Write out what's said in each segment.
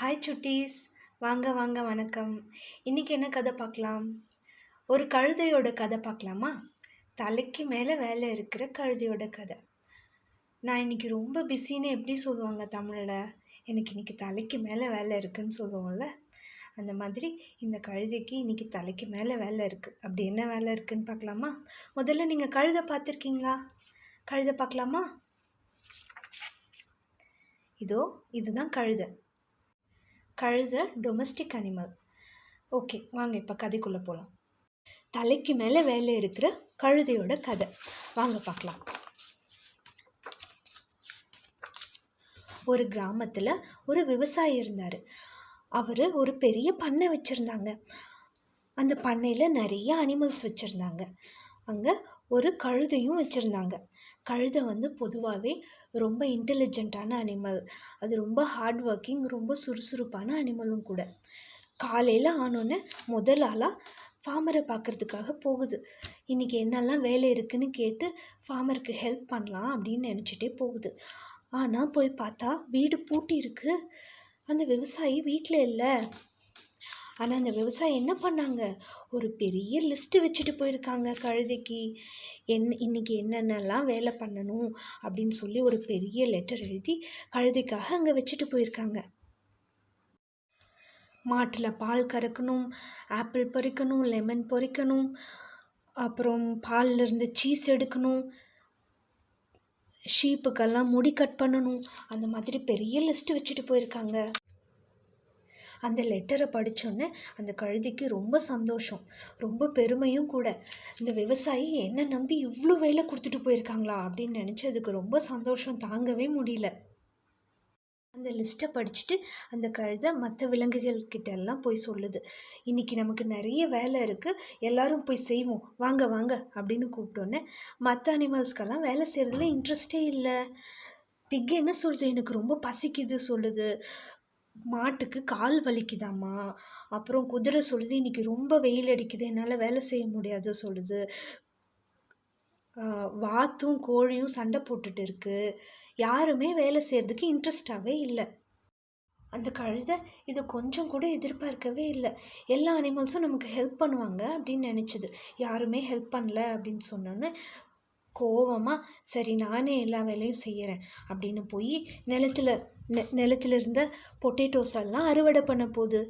Hi சுட்டீஸ் வாங்க வாங்க வணக்கம். இன்றைக்கி என்ன கதை பார்க்கலாம்? ஒரு கழுதையோட கதை பார்க்கலாமா? தலைக்கு மேலே வேலை இருக்கிற கழுதையோட கதை. நான் இன்றைக்கி ரொம்ப பிஸின்னு எப்படி சொல்லுவாங்க தமிழில் எனக்கு இன்றைக்கி தலைக்கு மேலே வேலை இருக்குதுன்னு சொல்லுவோம்ல. அந்த மாதிரி இந்த கழுதைக்கு இன்றைக்கி தலைக்கு மேலே வேலை இருக்குது அப்படி என்ன வேலை இருக்குதுன்னு பார்க்கலாமா? முதல்ல நீங்கள் கழுதை பார்த்துருக்கீங்களா? கழுதை பார்க்கலாமா? இதோ இதுதான் கழுதை. கழுதை டொமஸ்டிக் அனிமல் ஓகே வாங்க இப்போ கதைக்குள்ளே போகலாம் தலைக்கு மேலே வேலை இருக்கிற கழுதையோட கதை. வாங்க பார்க்கலாம். ஒரு கிராமத்தில் ஒரு விவசாயி இருந்தார். அவர் ஒரு பெரிய பண்ணை வச்சுருந்தாங்க. அந்த பண்ணையில் நிறைய அனிமல்ஸ் வச்சுருந்தாங்க. அங்கே ஒரு கழுதையும் வச்சுருந்தாங்க. கழுதை வந்து பொதுவாகவே ரொம்ப இன்டெலிஜென்ட்டான அனிமல் அது ரொம்ப ஹார்ட் ஒர்க்கிங் ரொம்ப சுறுசுறுப்பான அனிமலும் கூட. காலையில் ஆனோன்னே முதல் ஆளாக ஃபார்மரை பார்க்குறதுக்காக போகுது. இன்றைக்கி என்னெல்லாம் வேலை இருக்குதுன்னு கேட்டு ஃபார்மருக்கு ஹெல்ப் பண்ணலாம் அப்படின்னு நினச்சிட்டே போகுது. ஆனால் போய் பார்த்தா வீடு பூட்டி இருக்கு. அந்த விவசாயி வீட்டில் இல்லை. ஆனால் அந்த விவசாயி என்ன பண்ணாங்க? ஒரு பெரிய லிஸ்ட்டு வச்சுட்டு போயிருக்காங்க கழுதைக்கு. என் இன்றைக்கி என்னென்னலாம் வேலை பண்ணணும் அப்படின்னு சொல்லி ஒரு பெரிய லெட்டர் எழுதி கழுதைக்காக அங்கே வச்சுட்டு போயிருக்காங்க. மாட்டில் பால் கறக்கணும் ஆப்பிள் பொறிக்கணும் லெமன் பொறிக்கணும் அப்புறம் பால்ல இருந்து சீஸ் எடுக்கணும் ஷீப்புக்கெல்லாம் முடி கட் பண்ணணும். அந்த மாதிரி பெரிய லிஸ்ட்டு வச்சுட்டு போயிருக்காங்க. அந்த லெட்டரை படித்தோன்னே அந்த கழுதைக்கு ரொம்ப சந்தோஷம். ரொம்ப பெருமையும் கூட. இந்த விவசாயி என்னை நம்பி இவ்வளோ வேலை கொடுத்துட்டு போயிருக்காங்களா அப்படின்னு நினச்சி அதுக்கு ரொம்ப சந்தோஷம். தாங்கவே முடியல. அந்த லிஸ்ட்டை படிச்சுட்டு அந்த கழுதை மற்ற விலங்குகள் கிட்ட எல்லாம் போய் சொல்லுது. இன்னைக்கு நமக்கு நிறைய வேலை இருக்குது எல்லாரும் போய் செய்வோம். வாங்க வாங்க அப்படின்னு கூப்பிட்டோன்னே மற்ற அனிமல்ஸ்க்கெல்லாம் வேலை செய்கிறதுல இன்ட்ரெஸ்டே இல்லை. பிக் என்ன சொல்லுது? எனக்கு ரொம்ப பசிக்குது சொல்லுது. மாட்டுக்கு கால் வலிக்குதாம்மா? அப்புறம் குதிரை சொல்லுது இன்னைக்கு ரொம்ப வெயில் அடிக்குது என்னால் வேலை செய்ய முடியாது சொல்லுது. வாத்தும் கோழியும் சண்டை போட்டுட்டு இருக்கு. யாருமே வேலை செய்கிறதுக்கு இன்ட்ரெஸ்டாகவே இல்லை. அந்த கழுதை இதை கொஞ்சம் கூட எதிர்பார்க்கவே இல்லை. எல்லா அனிமல்ஸும் நமக்கு ஹெல்ப் பண்ணுவாங்க அப்படின்னு நினச்சிது. யாருமே ஹெல்ப் பண்ணல அப்படின்னு சொன்னோன்னே கோவமாக சரி நானே எல்லா வேலையும் செய்கிறேன் அப்படின்னு போய் நிலத்துல நெ நிலத்துல இருந்த பொட்டேட்டோஸ் எல்லாம் அறுவடை பண்ண போகுது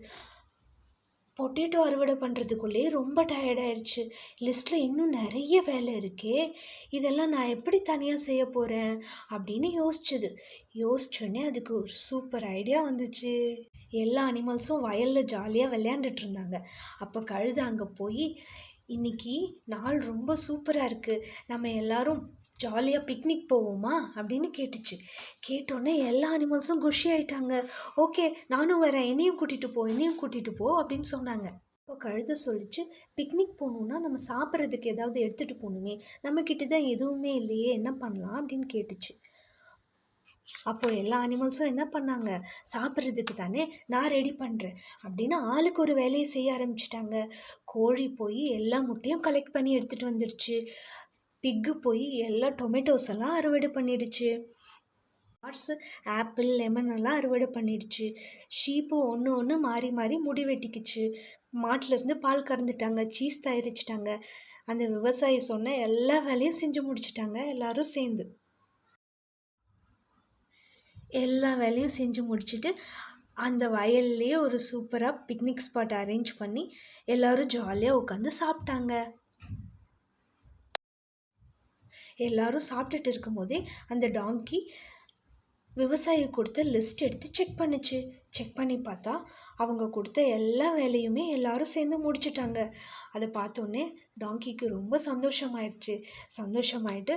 பொட்டேட்டோ அறுவடை பண்ணுறதுக்குள்ளேயே ரொம்ப டயர்டாயிருச்சு லிஸ்ட்டில் இன்னும் நிறைய வேலை இருக்கே. இதெல்லாம் நான் எப்படி தனியாக செய்ய போகிறேன் அப்படின்னு யோசிச்சுது. யோசிச்சோடனே அதுக்கு ஒரு சூப்பர் ஐடியா வந்துச்சு. எல்லா அனிமல்ஸும் வயலில் ஜாலியாக விளையாண்டுட்டு இருந்தாங்க. அப்போ கழுத அங்கே போய் இன்னைக்கு நாள் ரொம்ப சூப்பராக இருக்குது நம்ம எல்லாரும் ஜாலியாக பிக்னிக் போவோமா? அப்படின்னு கேட்டுச்சு. கேட்டோன்னே எல்லா அனிமல்ஸும் குஷி ஆயிட்டாங்க ஓகே நானும் வரேன். என்னையும் கூட்டிகிட்டு போ என்னையும் கூட்டிகிட்டு போ அப்படின்னு சொன்னாங்க. இப்போ கழுத சொல்லிச்சு பிக்னிக் போகணுன்னா நம்ம சாப்பிட்றதுக்கு ஏதாவது எடுத்துகிட்டு போகணுமே. நம்மக்கிட்ட தான் எதுவுமே இல்லையே. என்ன பண்ணலாம்? அப்படின்னு கேட்டுச்சு. அப்போது எல்லா அனிமல்ஸும் என்ன பண்ணாங்க? சாப்பிட்றதுக்கு தானே நான் ரெடி பண்ணுறேன் அப்படின்னு ஆளுக்கு ஒரு வேலையை செய்ய ஆரம்பிச்சிட்டாங்க. கோழி போய் எல்லா முட்டையும் கலெக்ட் பண்ணி எடுத்துகிட்டு வந்துடுச்சு பிக்கு போய் எல்லா டொமேட்டோஸ் எல்லாம் அறுவடை பண்ணிடுச்சு. ஹார்ஸு ஆப்பிள் லெமன் எல்லாம் அறுவடை பண்ணிடுச்சு. ஷீப்பு ஒன்று ஒன்று மாறி மாறி முடி வெட்டிக்குச்சு. மாட்டிலேருந்து பால் கறந்துட்டாங்க சீஸ் தயாரிச்சிட்டாங்க. அந்த விவசாயி சொன்ன எல்லா வேலையும் செஞ்சு முடிச்சிட்டாங்க எல்லாரும் சேர்ந்து. எல்லா வேலையும் செஞ்சு முடிச்சுட்டு அந்த வயல்லையே ஒரு சூப்பராக பிக்னிக் ஸ்பாட் அரேஞ்ச் பண்ணி எல்லோரும் ஜாலியாக உட்காந்து சாப்பிட்டாங்க. எல்லாரும் சாப்பிட்டுட்டு இருக்கும்போதே அந்த டாங்கி விவசாயி கொடுத்த லிஸ்ட் எடுத்து செக் பண்ணுச்சு. செக் பண்ணி பார்த்தா அவங்க கொடுத்த எல்லா வேலையுமே எல்லாரும் சேர்ந்து முடிச்சிட்டாங்க. அதை பார்த்தோன்னே டாங்கிக்கு ரொம்ப சந்தோஷமாயிருச்சு. சந்தோஷமாயிட்டு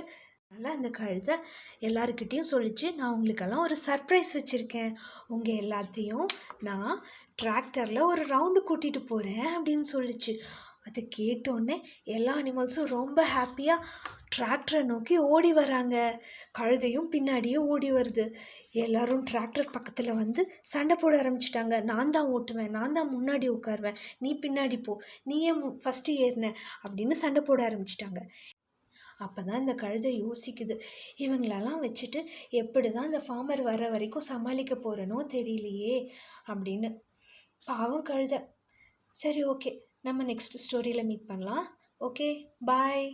அதனால் அந்த கழுதை எல்லாருக்கிட்டேயும் சொல்லிச்சு நான் உங்களுக்கெல்லாம் ஒரு சர்ப்ரைஸ் வச்சுருக்கேன். உங்கள் எல்லாத்தையும் நான் டிராக்டரில் ஒரு ரவுண்டு கூட்டிகிட்டு போகிறேன் அப்படின்னு சொல்லிச்சு. அதை கேட்டோன்னே எல்லா அனிமல்ஸும் ரொம்ப ஹாப்பியாக டிராக்டரை நோக்கி ஓடி வராங்க. கழுதையும் பின்னாடியே ஓடி வருது. எல்லாரும் டிராக்டர் பக்கத்தில் வந்து சண்டை போட ஆரம்பிச்சிட்டாங்க. நான் தான் ஓட்டுவேன் நான் தான் முன்னாடி உட்காருவேன். நீ பின்னாடி போ நீயே ஃபஸ்ட்டு ஏறின அப்படின்னு சண்டை போட ஆரம்பிச்சிட்டாங்க. அப்போ தான் இந்த கழுதை யோசிக்குது. இவங்களெல்லாம் வச்சுட்டு எப்படி தான் இந்த ஃபார்மர் வர வரைக்கும் சமாளிக்க போகிறனோ தெரியலையே அப்படின்னு. பாவம் கழுதை. சரி ஓகே நம்ம நெக்ஸ்ட் ஸ்டோரியில் மீட் பண்ணலாம். Okay bye